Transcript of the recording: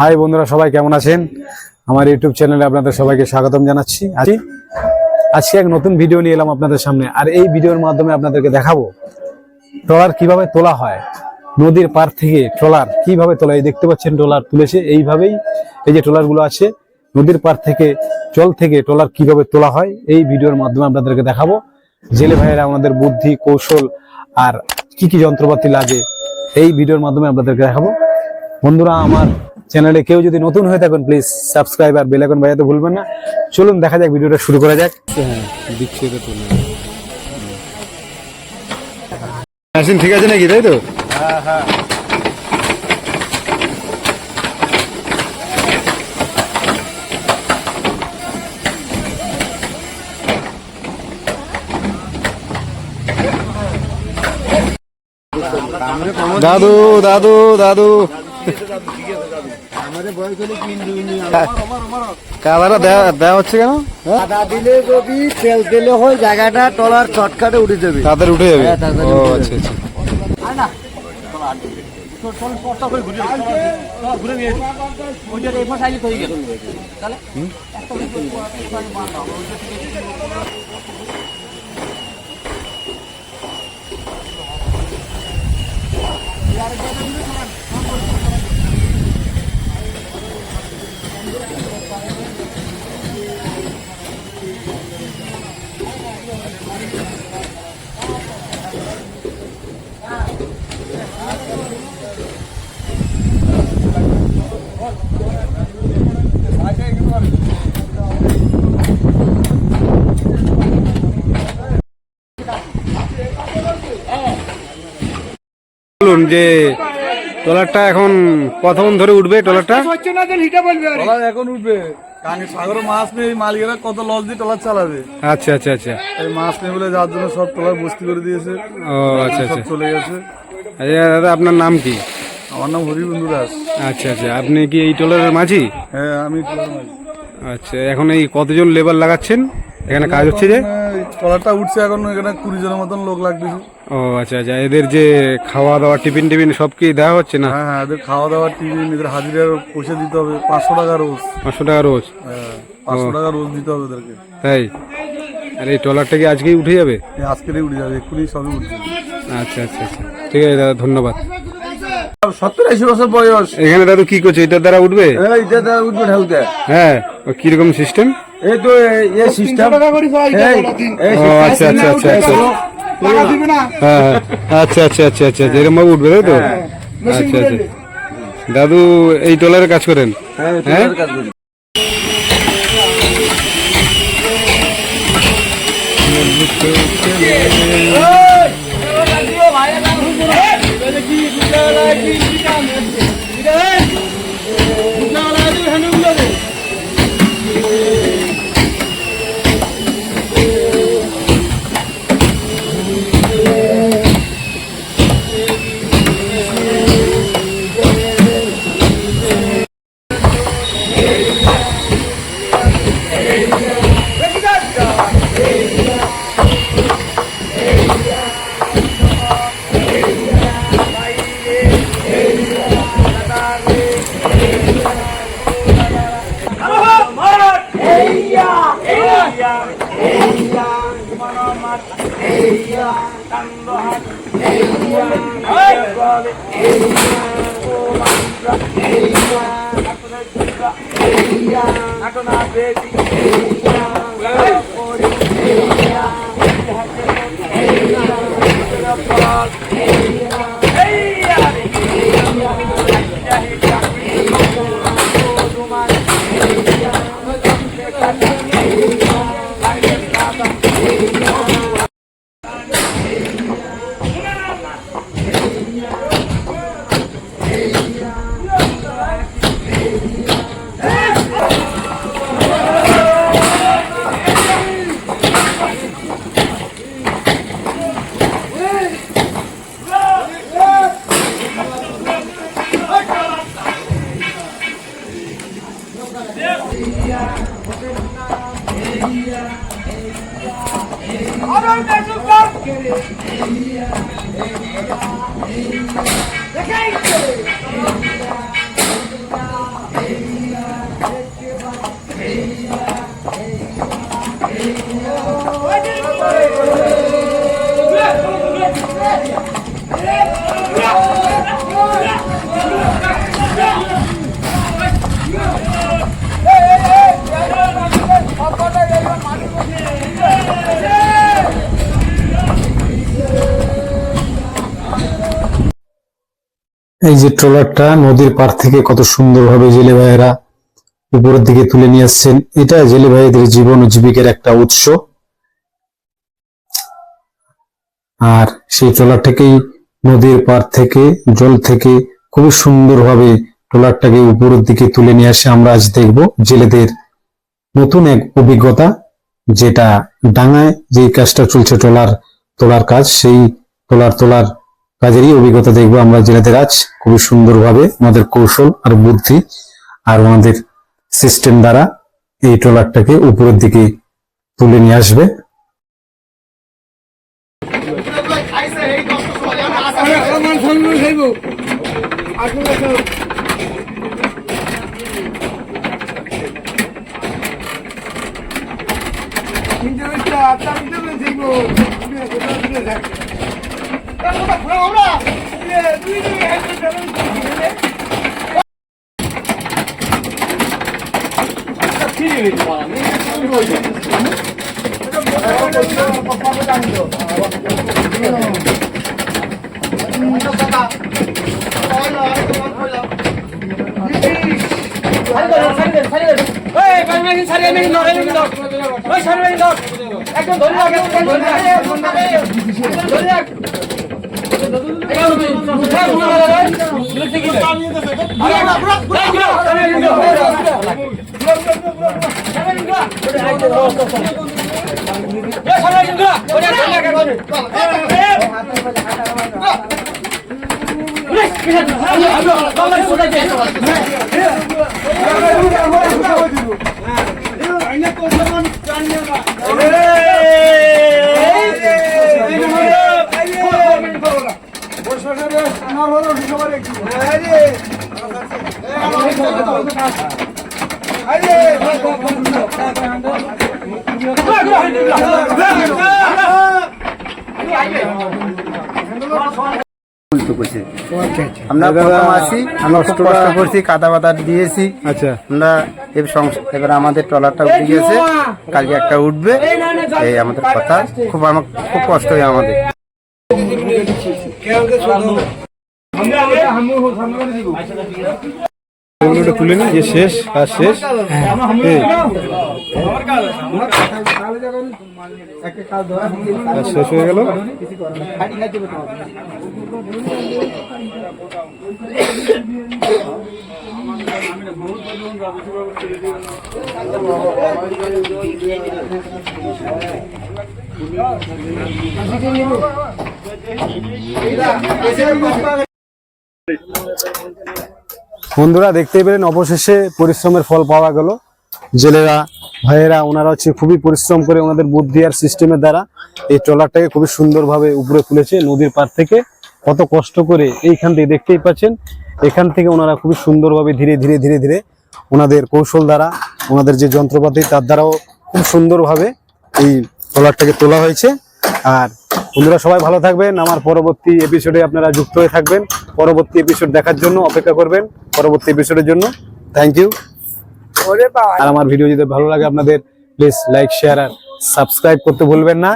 High বন্ধুরা, সবাই কেমন আছেন? আমার ইউটিউব চ্যানেলে আপনাদের সবাইকে স্বাগতম জানাচ্ছি। আছি আজকে এক নতুন ভিডিও নিয়ে এলাম আপনাদের সামনে। আর এই ভিডিওর মাধ্যমে আপনাদেরকে দেখাবো ট্রলার কীভাবে তোলা হয়, নদীর পার থেকে ট্রলার কীভাবে তোলা এই দেখতে পাচ্ছেন, ট্রলার তুলেছে। এইভাবেই এই যে ট্রলারগুলো আছে, নদীর পার থেকে জল থেকে ট্রলার কীভাবে তোলা হয়, এই ভিডিওর মাধ্যমে আপনাদেরকে দেখাবো। জেলে ভাইয়েরা, আমাদের বুদ্ধি, কৌশল আর কি কি যন্ত্রপাতি লাগে, এই ভিডিওর মাধ্যমে আপনাদেরকে দেখাবো। বন্ধুরা আমার চ্যানেলে কেউ যদি নতুন হয়ে থাকেন প্লিজ সাবস্ক্রাইব আর বেল আইকন বাজাতে ভুলবেন না। চলুন দেখা যাক ভিডিওটা শুরু করা যাক। হ্যাঁ মেশিন ঠিক আছে নাকি তাই তো? দাদু দাদু দাদু। কাদাটা দেওয়া দেওয়া হচ্ছে কেন? হ্যাঁ? দিলে যদি তেল দিলে হয় জায়গাটা টলার শর্টকাটে উঠে যাবে। তাড়াতাড়ি উঠে যাবে? হ্যাঁ, ও আচ্ছা আচ্ছা। বলুন যে ট্রলারটা এখন কতক্ষণ ধরে উঠবে ট্রলারটা? টলার এখন উঠবে। সাগরে মাছ নেই মালিকেরা কত লস দিয়ে টলার চালাবে। আচ্ছা আচ্ছা আচ্ছা। এই মাছ নেই বলে যার জন্য সব বস্তি করে দিয়েছে। ও আচ্ছা আচ্ছা। চলে গেছে। আচ্ছা দাদা আপনার নাম কি? আমার নাম হরিবন্ধু দাস। আচ্ছা আচ্ছা। আপনি কি এই ট্রলারের মাঝি? হ্যাঁ আমি মালিক আচ্ছা এখন এই কতজন লেবার লাগাচ্ছেন? এখানে কাজ হচ্ছে যে? এই টলারটা উঠছে এখন এখানে কুড়ি জনের মতন লোক লাগতেছে। ও আচ্ছা আচ্ছা এদের যে খাওয়া দাওয়া টিফিন টিফিন সব কি দেওয়া হচ্ছে না? হ্যাঁ হ্যাঁ এদের খাওয়া দাওয়া টিফিন এদের হাজিরার পয়সা দিতে হবে পাঁচশো টাকা রোজ। পাঁচশো টাকা রোজ? হ্যাঁ পাঁচশো টাকা রোজ দিতে হবে ওদেরকে। তাই? আর এই ট্রলারটা কি আজকেই উঠে যাবে? আজকেরই উঠে যাবে এক্ষুনি সবই উঠছে আচ্ছা আচ্ছা আচ্ছা। ঠিক আছে দাদা ধন্যবাদ। সত্তর আশি বছর বয়স। এখানে দাদু কি করছে? এটার দ্বারা উঠবে? এইটা দ্বারা উঠবে ঢালতে হ্যাঁ কীরকম সিস্টেম এই তো এই সিস্টেম আচ্ছা আচ্ছা আচ্ছা আচ্ছা আচ্ছা আচ্ছা আচ্ছা যেরকম ভাবে উঠবে তাই তো আচ্ছা আচ্ছা দাদু এই টলারে কাজ করেন হ্যাঁ ভাই Agora na. Thank you. এই যে ট্রলারটা নদীর পার থেকে কত সুন্দরভাবে জেলে ভাইয়েরা উপরের দিকে তুলে নিয়ে আসছেন, এটা জেলে ভাইদের জীবন ও জীবিকার একটা উৎস। আর সেই ট্রলারটাকেই নদীর পার থেকে, জল থেকে খুবই সুন্দরভাবে ট্রলারটাকে উপরের দিকে তুলে নিয়ে আসে আমরা আজ দেখব জেলেদের নতুন এক অভিজ্ঞতা, যেটা ডাঙায় যে কাজটা চলছে ট্রলার তোলার কাজ, সেই ট্রলার তোলার কাজেরই অভিজ্ঞতা দেখব আমরা জেলেদের আজ। খুবই সুন্দরভাবে আমাদের কৌশল আর বুদ্ধি আর আমাদের সিস্টেম দ্বারা এই ট্রলারটাকে উপরের দিকে তুলে নিয়ে আসবে। 땅보다 불안하라. 예, 누이들이 해줄 때는 되겠네. 필이 왜 좋아하니? 이거 이제. একদম ধরে রাখ ধরে পুলিশ আমরা আসি আমরা কষ্ট করছি কাদা বাদা দিয়েছি। আচ্ছা। আমরা এবার সংস- এবার আমাদের ট্রলারটা উঠে গেছে কালকে একটা উঠবে। এই আমাদের কথা। খুব আমার খুব কষ্ট হয় আমাদের। ওগুলোটা তুলে নিই যে শেষ কাজ শেষ কাজ শেষ হয়ে গেল বন্ধুরা দেখতেই পেলেন, অবশেষে পরিশ্রমের ফল পাওয়া গেল। জেলেরা, ভাইয়েরা, ওনারা হচ্ছে খুবই পরিশ্রম করে ওনাদের বুদ্ধি আর সিস্টেমের দ্বারা এই ট্রলারটাকে খুবই সুন্দরভাবে উপরে তুলেছে নদীর পার থেকে। কত কষ্ট করে এইখান থেকে দেখতেই পাচ্ছেন, এখান থেকে ওনারা খুবই সুন্দরভাবে ধীরে ধীরে ধীরে ধীরে ওনাদের কৌশল দ্বারা, ওনাদের যে যন্ত্রপাতি, তার দ্বারাও খুব সুন্দরভাবে এই ট্রলারটাকে তোলা হয়েছে। আর বন্ধুরা সবাই ভালো থাকবেন। আমার পরবর্তী এপিসোডে আপনারা যুক্ত হয়ে থাকবেন। পরবর্তী এপিসোড দেখার জন্য অপেক্ষা করবেন। পরবর্তী এপিসোডের জন্য থ্যাংক ইউ আর আমার ভিডিও যদি ভালো লাগে আপনাদের প্লিজ লাইক শেয়ার আর সাবস্ক্রাইব করতে ভুলবেন না।